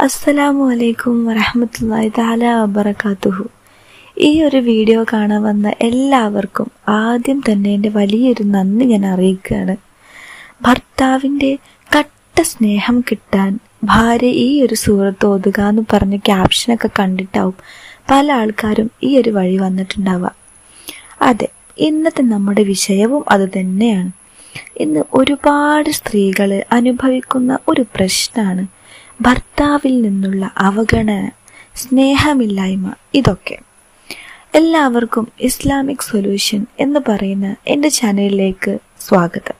അസ്സലാമു അലൈക്കും വറഹമത്തല്ലാഹി താല വബറകാതുഹു. ഈ ഒരു വീഡിയോ കാണാൻ വന്ന എല്ലാവർക്കും ആദ്യം തന്നെ എന്റെ വലിയൊരു നന്ദി ഞാൻ അറിയിക്കുകയാണ്. ഭർത്താവിന്റെ കട്ട സ്നേഹം കിട്ടാൻ ഭാര്യ ഈ ഒരു സൂറത്ത് ഓതുക എന്ന് പറഞ്ഞ ക്യാപ്ഷനൊക്കെ കണ്ടിട്ടാവും പല ആൾക്കാരും ഈ ഒരു വഴി വന്നിട്ടുണ്ടാവുക. അതെ ഇന്നത്തെ നമ്മുടെ വിഷയവും അത് തന്നെയാണ്. ഇന്ന് ഒരുപാട് സ്ത്രീകൾ അനുഭവിക്കുന്ന ഒരു പ്രശ്നമാണ് ഭർത്താവിൽ നിന്നുള്ള അവഗണന സ്നേഹമില്ലായ്മ ഇതൊക്കെ. എല്ലാവർക്കും ഇസ്ലാമിക് സൊല്യൂഷൻ എന്ന് പറയുന്ന എന്റെ ചാനലിലേക്ക് സ്വാഗതം.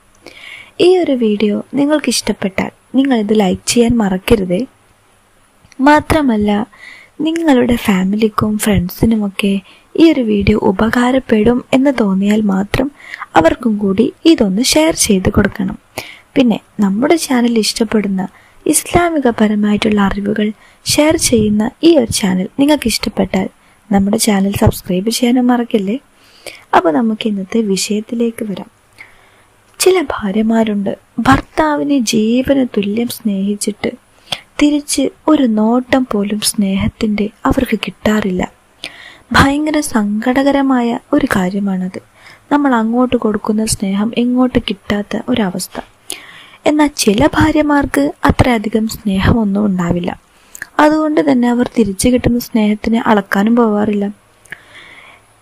ഈ ഒരു വീഡിയോ നിങ്ങൾക്ക് ഇഷ്ടപ്പെട്ടാൽ നിങ്ങൾ ഇത് ലൈക്ക് ചെയ്യാൻ മറക്കരുതേ. മാത്രമല്ല നിങ്ങളുടെ ഫാമിലിക്കും ഫ്രണ്ട്സിനുമൊക്കെ ഈ ഒരു വീഡിയോ ഉപകാരപ്പെടും എന്ന് തോന്നിയാൽ മാത്രം അവർക്കും കൂടി ഇതൊന്ന് ഷെയർ ചെയ്ത് കൊടുക്കണം. പിന്നെ നമ്മുടെ ചാനൽ ഇഷ്ടപ്പെടുന്ന ഇസ്ലാമികപരമായിട്ടുള്ള അറിവുകൾ ഷെയർ ചെയ്യുന്ന ഈ ഒരു ചാനൽ നിങ്ങൾക്ക് ഇഷ്ടപ്പെട്ടാൽ നമ്മുടെ ചാനൽ സബ്സ്ക്രൈബ് ചെയ്യാനും മറക്കല്ലേ? അപ്പോൾ നമുക്ക് ഇന്നത്തെ വിഷയത്തിലേക്ക് വരാം. ചില ഭാര്യമാരുണ്ട്. ഭർത്താവിനെ ജീവന് തുല്യം സ്നേഹിച്ചിട്ട് തിരിച്ച് ഒരു നോട്ടം പോലും സ്നേഹത്തിന്റെ അവർക്ക് കിട്ടാറില്ല. ഭയങ്കര സങ്കടകരമായ ഒരു കാര്യമാണത്. നമ്മൾ അങ്ങോട്ട് കൊടുക്കുന്ന സ്നേഹം എങ്ങോട്ട് കിട്ടാത്ത ഒരവസ്ഥ. എന്നാൽ ചില ഭാര്യമാർക്ക് അത്രയധികം സ്നേഹമൊന്നും ഉണ്ടാവില്ല. അതുകൊണ്ട് തന്നെ അവർ തിരിച്ചു കിട്ടുന്ന സ്നേഹത്തിന് അളക്കാനും പോവാറില്ല.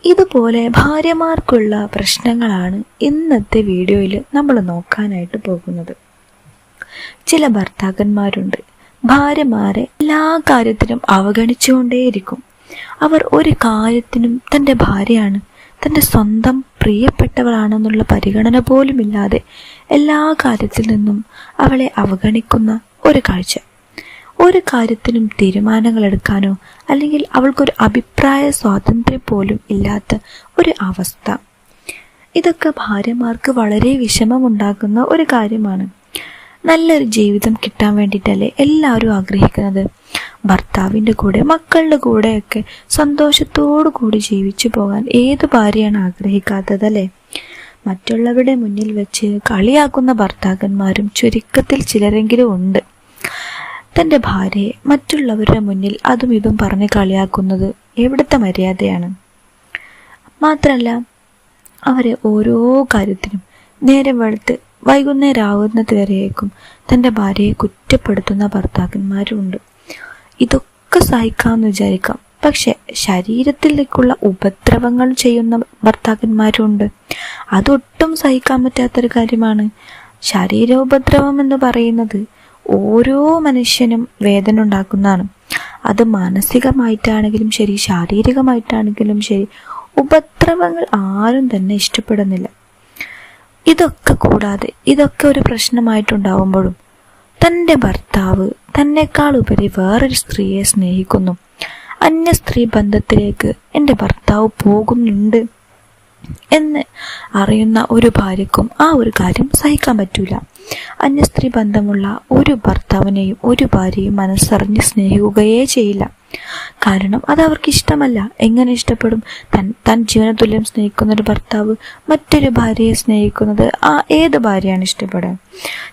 ഇതുപോലെ ഭാര്യമാർക്കുള്ള പ്രശ്നങ്ങളാണ് ഇന്നത്തെ വീഡിയോയിൽ നമ്മൾ നോക്കാനായിട്ട് പോകുന്നത്. ചില ഭർത്താക്കന്മാരുണ്ട്. ഭാര്യമാരെ എല്ലാ കാര്യത്തിനും അവഗണിച്ചുകൊണ്ടേയിരിക്കും. അവർ ഒരു കാര്യത്തിനും തന്റെ ഭാര്യയാണ് തന്റെ സ്വന്തം പ്രിയപ്പെട്ടവളാണെന്നുള്ള പരിഗണന പോലുമില്ലാതെ എല്ലാ കാര്യത്തിൽ നിന്നും അവളെ അവഗണിക്കുന്ന ഒരു കാഴ്ച. ഒരു കാര്യത്തിനും തീരുമാനങ്ങൾ എടുക്കാനോ അല്ലെങ്കിൽ അവൾക്കൊരു അഭിപ്രായ സ്വാതന്ത്ര്യം പോലും ഇല്ലാത്ത ഒരു അവസ്ഥ. ഇതൊക്കെ ഭാര്യമാർക്ക് വളരെ വിഷമമുണ്ടാക്കുന്ന ഒരു കാര്യമാണ്. നല്ലൊരു ജീവിതം കിട്ടാൻ വേണ്ടിയിട്ടല്ലേ എല്ലാവരും ആഗ്രഹിക്കുന്നത്? ഭർത്താവിന്റെ കൂടെ മക്കളുടെ കൂടെയൊക്കെ സന്തോഷത്തോടു കൂടി ജീവിച്ചു പോകാൻ ഏത് ഭാര്യയാണ് ആഗ്രഹിക്കാത്തതല്ലേ മറ്റുള്ളവരുടെ മുന്നിൽ വെച്ച് കളിയാക്കുന്ന ഭർത്താക്കന്മാരും ചുരുക്കത്തിൽ ചിലരെങ്കിലും ഉണ്ട്. തന്റെ ഭാര്യയെ മറ്റുള്ളവരുടെ മുന്നിൽ അതും ഇതും പറഞ്ഞ് കളിയാക്കുന്നത് എവിടുത്തെ മര്യാദയാണ്? മാത്രമല്ല അവരെ ഓരോ കാര്യത്തിനും നേരം വെളുത്ത് വൈകുന്നേരം ആവുന്നത് വരെയേക്കും തന്റെ ഭാര്യയെ കുറ്റപ്പെടുത്തുന്ന ഭർത്താക്കന്മാരുമുണ്ട് ഇതൊക്കെ സഹിക്കാമെന്ന് വിചാരിക്കാം. പക്ഷെ ശരീരത്തിലേക്കുള്ള ഉപദ്രവങ്ങൾ ചെയ്യുന്ന ഭർത്താക്കന്മാരുണ്ട്. അതൊട്ടും സഹിക്കാൻ പറ്റാത്തൊരു കാര്യമാണ്. ശരീര ഉപദ്രവം എന്ന് പറയുന്നത് ഓരോ മനുഷ്യനും വേദന ഉണ്ടാക്കുന്നതാണ്. അത് മാനസികമായിട്ടാണെങ്കിലും ശരി ശാരീരികമായിട്ടാണെങ്കിലും ശരി ഉപദ്രവങ്ങൾ ആരും തന്നെ ഇഷ്ടപ്പെടുന്നില്ല. ഇതൊക്കെ കൂടാതെ ഇതൊക്കെ ഒരു പ്രശ്നമായിട്ടുണ്ടാവുമ്പോഴും തന്റെ ഭർത്താവ് തന്നെക്കാൾ ഉപരി വേറൊരു സ്ത്രീയെ സ്നേഹിക്കുന്നു. അന്യ സ്ത്രീ ബന്ധത്തിലേക്ക് എന്റെ ഭർത്താവ് പോകുന്നുണ്ട് എന്ന് അറിയുന്ന ഒരു ഭാര്യക്കും ആ ഒരു കാര്യം സഹിക്കാൻ പറ്റൂല. അന്യ സ്ത്രീ ബന്ധമുള്ള ഒരു ഭർത്താവിനെയും ഒരു ഭാര്യയും മനസ്സറിഞ്ഞ് സ്നേഹിക്കുകയേ ചെയ്യില്ല. കാരണം അത് അവർക്ക് ഇഷ്ടമല്ല. എങ്ങനെ ഇഷ്ടപ്പെടും? തൻ താൻ ജീവനതുല്യം സ്നേഹിക്കുന്ന ഒരു ഭർത്താവ് മറ്റൊരു ഭാര്യയെ സ്നേഹിക്കുന്നത് ആ ഏത് ഭാര്യയാണ് ഇഷ്ടപ്പെടുക?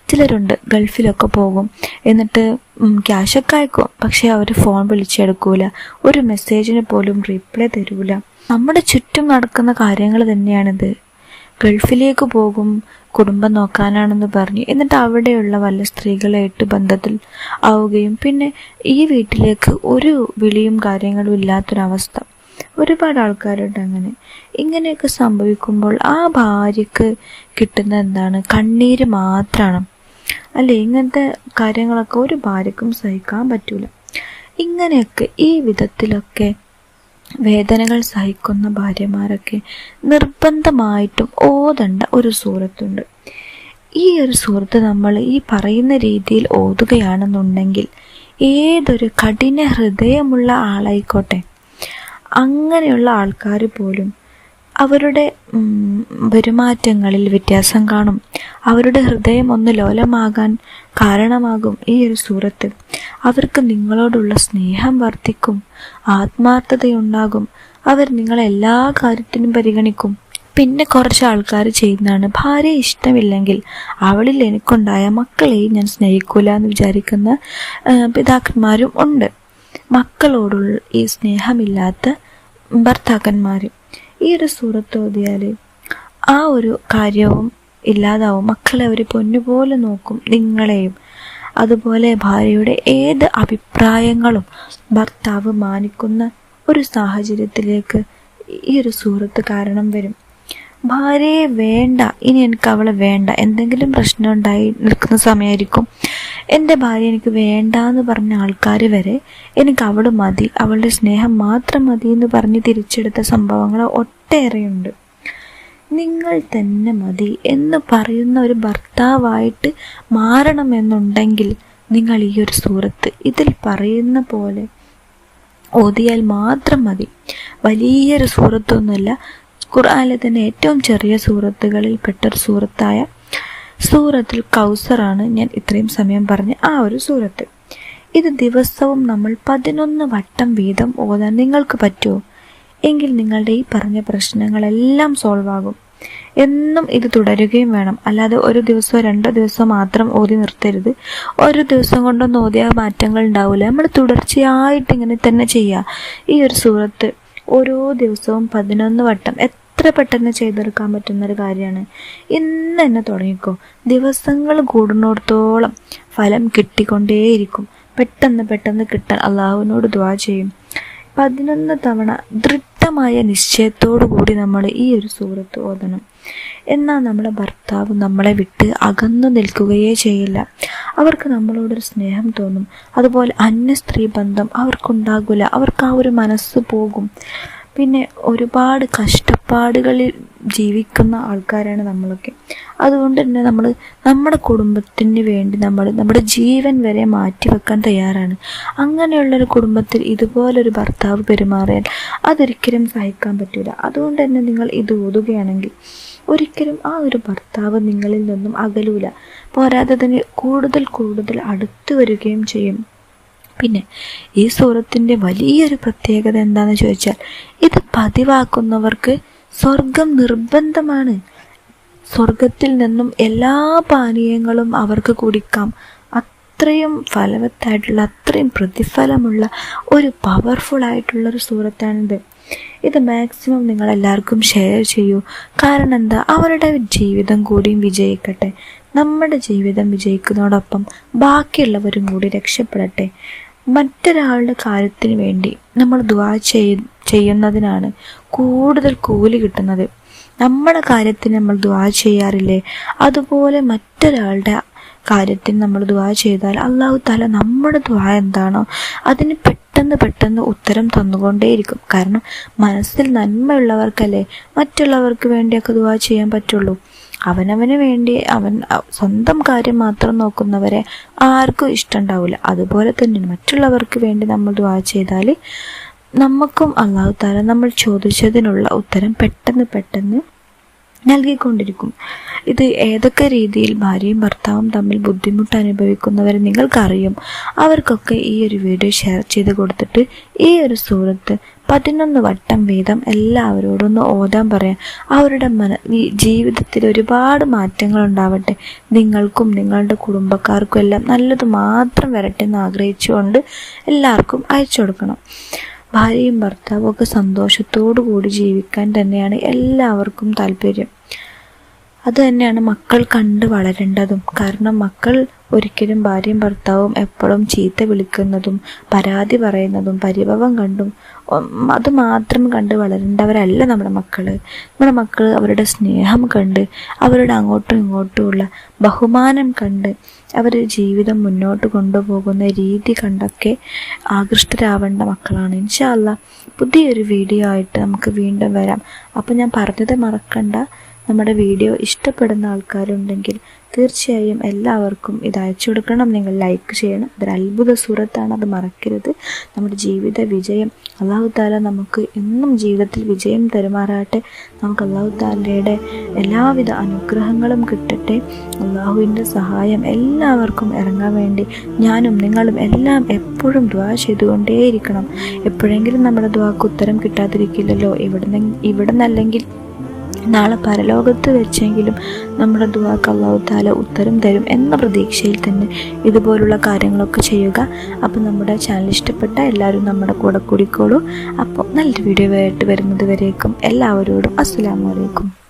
ചിലരുണ്ട് ഗൾഫിലൊക്കെ പോകും. എന്നിട്ട് ക്യാഷൊക്കെ അയക്കും. പക്ഷെ അവർ ഫോൺ വിളിച്ചെടുക്കൂല. ഒരു മെസ്സേജിന് പോലും റീപ്ലൈ തരൂല. നമ്മുടെ ചുറ്റും നടക്കുന്ന കാര്യങ്ങൾ തന്നെയാണിത്. ഗൾഫിലേക്ക് പോകും കുടുംബം നോക്കാനാണെന്ന് പറഞ്ഞു. എന്നിട്ട് അവിടെയുള്ള വല്ല സ്ത്രീകളായിട്ട് ബന്ധത്തിൽ ആവുകയും പിന്നെ ഈ വീട്ടിലേക്ക് ഒരു വിളിയും കാര്യങ്ങളും ഇല്ലാത്തൊരവസ്ഥ. ഒരുപാട് ആൾക്കാരുണ്ട് അങ്ങനെ. ഇങ്ങനെയൊക്കെ സംഭവിക്കുമ്പോൾ ആ ഭാര്യക്ക് കിട്ടുന്ന എന്താണ്? കണ്ണീര് മാത്രമാണ് അല്ലെ? ഇങ്ങനത്തെ കാര്യങ്ങളൊക്കെ ഒരു ഭാര്യക്കും സഹിക്കാൻ പറ്റൂല. ഇങ്ങനെയൊക്കെ ഈ വിധത്തിലൊക്കെ വേദനകൾ സഹിക്കുന്ന ഭാര്യമാരൊക്കെ നിർബന്ധമായിട്ടും ഓതണ്ട ഒരു സൂറത്തുണ്ട്. ഈ ഒരു സുഹൃത്ത് നമ്മൾ ഈ പറയുന്ന രീതിയിൽ ഓതുകയാണെന്നുണ്ടെങ്കിൽ ഏതൊരു കഠിന ഹൃദയമുള്ള ആളായിക്കോട്ടെ അങ്ങനെയുള്ള ആൾക്കാർ പോലും അവരുടെ പെരുമാറ്റങ്ങളിൽ വ്യത്യാസം കാണും. അവരുടെ ഹൃദയം ഒന്ന് ലോലമാകാൻ കാരണമാകും ഈ ഒരു സൂറത്ത്. അവർക്ക് നിങ്ങളോടുള്ള സ്നേഹം വർദ്ധിക്കും ആത്മാർത്ഥതയുണ്ടാകും. അവർ നിങ്ങളെ എല്ലാ കാര്യത്തിനും പരിഗണിക്കും. പിന്നെ കുറച്ച് ആൾക്കാർ ചെയ്യുന്നതാണ്. ഭാര്യ ഇഷ്ടമില്ലെങ്കിൽ അവളിൽ എനിക്കുണ്ടായ മക്കളെയും ഞാൻ സ്നേഹിക്കൂല എന്ന് വിചാരിക്കുന്ന പിതാക്കന്മാരും ഉണ്ട്. മക്കളോടുള്ള ഈ സ്നേഹമില്ലാത്ത ഭർത്താക്കന്മാർ ഈ ഒരു സൂറത്ത് ഓതിയാൽ ആ ഒരു കാര്യവും ഇല്ലാതാവും. മക്കളെ അവർ പൊന്നുപോലെ നോക്കും നിങ്ങളെയും. അതുപോലെ ഭാര്യയുടെ ഏത് അഭിപ്രായങ്ങളും ഭർത്താവ് മാനിക്കുന്ന ഒരു സാഹചര്യത്തിലേക്ക് ഈ ഒരു സൂറത്ത് കാരണം വരും. ഭാര്യയെ വേണ്ട ഇനി എനിക്ക് അവളെ വേണ്ട എന്തെങ്കിലും പ്രശ്നം ഉണ്ടായി നിൽക്കുന്ന സമയമായിരിക്കും എന്റെ ഭാര്യ എനിക്ക് വേണ്ട എന്ന് പറഞ്ഞ ആൾക്കാർ വരെ എനിക്ക് അവൾ മതി അവളുടെ സ്നേഹം മാത്രം മതി എന്ന് പറഞ്ഞ് തിരിച്ചെടുത്ത സംഭവങ്ങൾ ഒട്ടേറെയുണ്ട്. നിങ്ങൾ തന്നെ മതി എന്ന് പറയുന്ന ഒരു ഭർത്താവായിട്ട് മാറണമെന്നുണ്ടെങ്കിൽ നിങ്ങൾ ഈ ഒരു സൂറത്ത് ഇതിൽ പറയുന്ന പോലെ ഓതിയാൽ മാത്രം മതി. വലിയൊരു സൂറത്തൊന്നുമല്ല ഖുർആാനിലെ തന്നെ ഏറ്റവും ചെറിയ സൂറത്തുകളിൽ പെട്ടൊരു സൂറത്തായ സൂറത്തുൽ കൗസറാണ് ഞാൻ ഇത്രയും സമയം പറഞ്ഞ ആ ഒരു സൂറത്ത്. ഇത് ദിവസവും നമ്മൾ പതിനൊന്ന് വട്ടം വീതം ഓതാൻ നിങ്ങൾക്ക് പറ്റുമോ? എങ്കിൽ നിങ്ങളുടെ ഈ പറഞ്ഞ പ്രശ്നങ്ങളെല്ലാം സോൾവ് ആകും. എന്നും ഇത് തുടരുകയും വേണം. അല്ലാതെ ഒരു ദിവസമോ രണ്ടോ ദിവസമോ മാത്രം ഓതി നിർത്തരുത്. ഒരു ദിവസം കൊണ്ടൊന്നും ഓതിയ മാറ്റങ്ങൾ ഉണ്ടാവില്ല നമ്മൾ തുടർച്ചയായിട്ട് ഇങ്ങനെ തന്നെ ചെയ്യുക ഈ ഒരു സൂറത്ത് ഓരോ ദിവസവും പതിനൊന്ന് വട്ടം എത്ര പെട്ടെന്ന് ചെയ്തെടുക്കാൻ പറ്റുന്ന ഒരു കാര്യമാണ്. ഇന്ന് തന്നെ തുടങ്ങിക്കോ. ദിവസങ്ങൾ കൂടുന്നിടത്തോളം ഫലം കിട്ടിക്കൊണ്ടേയിരിക്കും. പെട്ടെന്ന് പെട്ടെന്ന് കിട്ടാൻ അള്ളാഹുവിനോട് ദ്വാ ചെയ്യും. പതിനൊന്ന് തവണ ദൃഢമായ നിശ്ചയത്തോടു കൂടി നമ്മൾ ഈ ഒരു സൂറത്ത് ഓതണം. എന്നാൽ നമ്മുടെ ഭർത്താവ് നമ്മളെ വിട്ട് അകന്നു നിൽക്കുകയേ ചെയ്യില്ല. അവർക്ക് നമ്മളോടൊരു സ്നേഹം തോന്നും. അതുപോലെ അന്യ സ്ത്രീ ബന്ധം അവർക്കുണ്ടാകില്ല അവർക്ക് ആ ഒരു മനസ്സ് പോകും. പിന്നെ ഒരുപാട് കഷ്ടപ്പാടുകളിൽ ജീവിക്കുന്ന ആൾക്കാരാണ് നമ്മളൊക്കെ. അതുകൊണ്ട് തന്നെ നമ്മൾ നമ്മുടെ കുടുംബത്തിന് വേണ്ടി നമ്മൾ നമ്മുടെ ജീവൻ വരെ മാറ്റിവെക്കാൻ തയ്യാറാണ്. അങ്ങനെയുള്ളൊരു കുടുംബത്തിൽ ഇതുപോലൊരു ഭർത്താവ് പെരുമാറിയാൽ അതൊരിക്കലും സഹിക്കാൻ പറ്റില്ല അതുകൊണ്ട് തന്നെ നിങ്ങൾ ഇത് ഓതുകയാണെങ്കിൽ ഒരിക്കലും ആ ഒരു ഭർത്താവ് നിങ്ങളിൽ നിന്നും അകലൂല. പോരാത്തതിന് കൂടുതൽ കൂടുതൽ അടുത്തു വരികയും ചെയ്യും. പിന്നെ ഈ സൂറത്തിന്റെ വലിയൊരു പ്രത്യേകത എന്താണെന്ന് ചോദിച്ചാൽ ഇത് പതിവാക്കുന്നവർക്ക് സ്വർഗം നിർബന്ധമാണ്. സ്വർഗത്തിൽ നിന്നും എല്ലാ പാനീയങ്ങളും അവർക്ക് കുടിക്കാം. അത്രയും ഫലവത്തായിട്ടുള്ള അത്രയും പ്രതിഫലമുള്ള ഒരു പവർഫുൾ ആയിട്ടുള്ള ഒരു സൂറത്താണിത്. ഇത് മാക്സിമം നിങ്ങൾ എല്ലാവർക്കും ഷെയർ ചെയ്യൂ. കാരണം എന്താ? അവരുടെ ജീവിതം കൂടിയും വിജയിക്കട്ടെ. നമ്മുടെ ജീവിതം വിജയിക്കുന്നതോടൊപ്പം ബാക്കിയുള്ളവരും കൂടി രക്ഷപ്പെടട്ടെ. മറ്റൊരാളുടെ കാര്യത്തിന് വേണ്ടി നമ്മൾ ദുവാ ചെയ് ചെയ്യുന്നതിനാണ് കൂടുതൽ കൂലി കിട്ടുന്നത്. നമ്മുടെ കാര്യത്തിന് നമ്മൾ ദുവാ ചെയ്യാറില്ലേ? അതുപോലെ മറ്റൊരാളുടെ കാര്യത്തിന് നമ്മൾ ദുവാ ചെയ്താൽ അള്ളാഹു താല നമ്മുടെ ദുവാ എന്താണോ അതിന് പെട്ടെന്ന് പെട്ടെന്ന് ഉത്തരം തന്നുകൊണ്ടേയിരിക്കും. കാരണം മനസ്സിൽ നന്മയുള്ളവർക്കല്ലേ മറ്റുള്ളവർക്ക് വേണ്ടിയൊക്കെ ദുവാ ചെയ്യാൻ പറ്റുള്ളൂ. അവനവന് വേണ്ടി അവൻ സ്വന്തം കാര്യം മാത്രം നോക്കുന്നവരെ ആർക്കും ഇഷ്ടമുണ്ടാവില്ല അതുപോലെ തന്നെ മറ്റുള്ളവർക്ക് വേണ്ടി നമ്മൾ ദുവാ ചെയ്താൽ നമുക്കും അള്ളാഹു താല നമ്മൾ ചോദിച്ചതിനുള്ള ഉത്തരം പെട്ടെന്ന് പെട്ടെന്ന് നൽകിക്കൊണ്ടിരിക്കും. ഇത് ഏതൊക്കെ രീതിയിൽ ഭാര്യയും ഭർത്താവും തമ്മിൽ ബുദ്ധിമുട്ട് അനുഭവിക്കുന്നവരെ നിങ്ങൾക്കറിയും? അവർക്കൊക്കെ ഈ ഒരു വീഡിയോ ഷെയർ ചെയ്ത് കൊടുത്തിട്ട് ഈ ഒരു സൂറത്ത് പതിനൊന്ന് വട്ടം വീതം എല്ലാവരോടും ഒന്ന് ഓതാൻ പറയാം. അവരുടെ മന ജീവിതത്തിൽ ഒരുപാട് മാറ്റങ്ങൾ ഉണ്ടാവട്ടെ. നിങ്ങൾക്കും നിങ്ങളുടെ കുടുംബക്കാർക്കും എല്ലാം നല്ലത് മാത്രം വരട്ടെ എന്ന് ആഗ്രഹിച്ചുകൊണ്ട് എല്ലാവർക്കും അയച്ചു കൊടുക്കണം. ഭാര്യയും ഭർത്താവും ഒക്കെ സന്തോഷത്തോടു കൂടി ജീവിക്കാൻ തന്നെയാണ് എല്ലാവർക്കും താല്പര്യം. അത് തന്നെയാണ് മക്കൾ കണ്ട് വളരേണ്ടതും. കാരണം മക്കൾ ഒരിക്കലും ഭാര്യയും ഭർത്താവും എപ്പോഴും ചീത്ത വിളിക്കുന്നതും പരാതി പറയുന്നതും പരിഭവം കണ്ടും അത് മാത്രം കണ്ട് വളരേണ്ടവരല്ല നമ്മുടെ മക്കൾ നമ്മുടെ മക്കൾ അവരുടെ സ്നേഹം കണ്ട് അവരുടെ അങ്ങോട്ടും ഇങ്ങോട്ടുമുള്ള ബഹുമാനം കണ്ട് അവർ ജീവിതം മുന്നോട്ട് കൊണ്ടുപോകുന്ന രീതി കണ്ടൊക്കെ ആകൃഷ്ടരാവേണ്ട മക്കളാണ്. ഇൻഷാല്ല പുതിയൊരു വീഡിയോ ആയിട്ട് നമുക്ക് വീണ്ടും വരാം. അപ്പം ഞാൻ പറഞ്ഞത് മറക്കണ്ട. നമ്മുടെ വീഡിയോ ഇഷ്ടപ്പെടുന്ന ആൾക്കാരുണ്ടെങ്കിൽ തീർച്ചയായും എല്ലാവർക്കും ഇത് അയച്ചു കൊടുക്കണം. നിങ്ങൾ ലൈക്ക് ചെയ്യണം. ഇതൊരു അത്ഭുത സൂറത്താണ് അത് മറക്കരുത്. നമ്മുടെ ജീവിത വിജയം അള്ളാഹു താല നമുക്ക് എന്നും ജീവിതത്തിൽ വിജയം തരുമാറാട്ടെ നമുക്ക് അള്ളാഹു താലയുടെ എല്ലാവിധ അനുഗ്രഹങ്ങളും കിട്ടട്ടെ. അള്ളാഹുവിന്റെ സഹായം എല്ലാവർക്കും ഇറങ്ങാൻ വേണ്ടി ഞാനും നിങ്ങളും എല്ലാം എപ്പോഴും ദ്വാ ചെയ്തുകൊണ്ടേയിരിക്കണം. എപ്പോഴെങ്കിലും നമ്മുടെ ദ്വാക്ക് ഉത്തരം കിട്ടാതിരിക്കില്ലല്ലോ. ഇവിടെ ഇവിടെ നിന്നല്ലെങ്കിൽ നാളെ പരലോകത്ത് വെച്ചെങ്കിലും നമ്മുടെ ദുവാക്ക് അള്ളാഹു താല ഉത്തരം തരും എന്ന പ്രതീക്ഷയിൽ തന്നെ ഇതുപോലുള്ള കാര്യങ്ങളൊക്കെ ചെയ്യുക. അപ്പോൾ നമ്മുടെ ചാനൽ ഇഷ്ടപ്പെട്ട എല്ലാവരും നമ്മുടെ കൂടെ കൂടിക്കോളൂ. അപ്പോൾ നല്ലൊരു വീഡിയോ ആയിട്ട് വരുന്നത് വരേക്കും. എല്ലാവരോടും അസ്സലാമു അലൈക്കും.